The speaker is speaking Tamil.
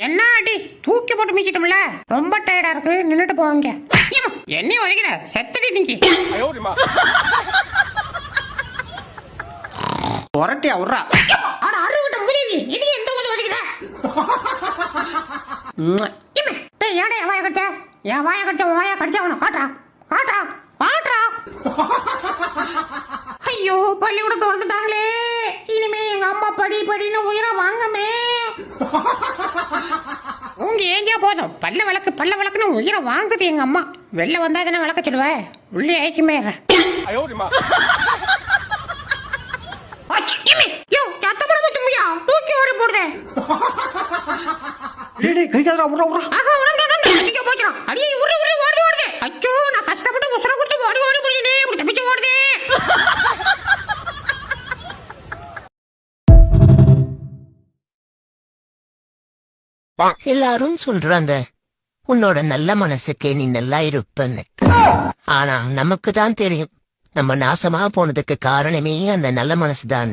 என்ன அடி தூக்கி போட்டு மிச்சிட்டோம்ல ரொம்ப டயர்டா இருக்கு. நின்னுட்டு போவாங்க என்ன உழைக்கிற செத்தடி நீங்க. புரட்டியா விட்றா ஆட அறுவிட்ட முதலி இது எந்த ஊர்ல டேய் ஏடா என் வாய கடிச்ச? என் வாய கடிச்ச உன் வாய கடிச்ச அவனை காட்டா காட்டா காட்டா ஐயோ பள்ளிக்கூடம் திறந்துட்டாங்களே. இனிமே எங்க அம்மா படி படின்னு உயிரை வாங்கமே. உங்க ஏஞ்சா போதும்? பல்ல விளக்கு பல்ல விளக்குன்னு உயிரை வாங்குது எங்க அம்மா. வெளில வந்தா தானே விளக்க சொல்லுவேன் உள்ளே ஐக்குமே யோ சத்தப்பட முத்துமியா தூக்கி ஓடி போடுறேன். விட்றா விட்றா எல்லாரும் சொல்றாங்க உன்னோட நல்ல மனசுக்கே நீ நல்லா இருப்பன்னு. ஆனா நமக்கு தான் தெரியும் நம்ம நாசமா போனதுக்கு காரணமே அந்த நல்ல மனசுதான்.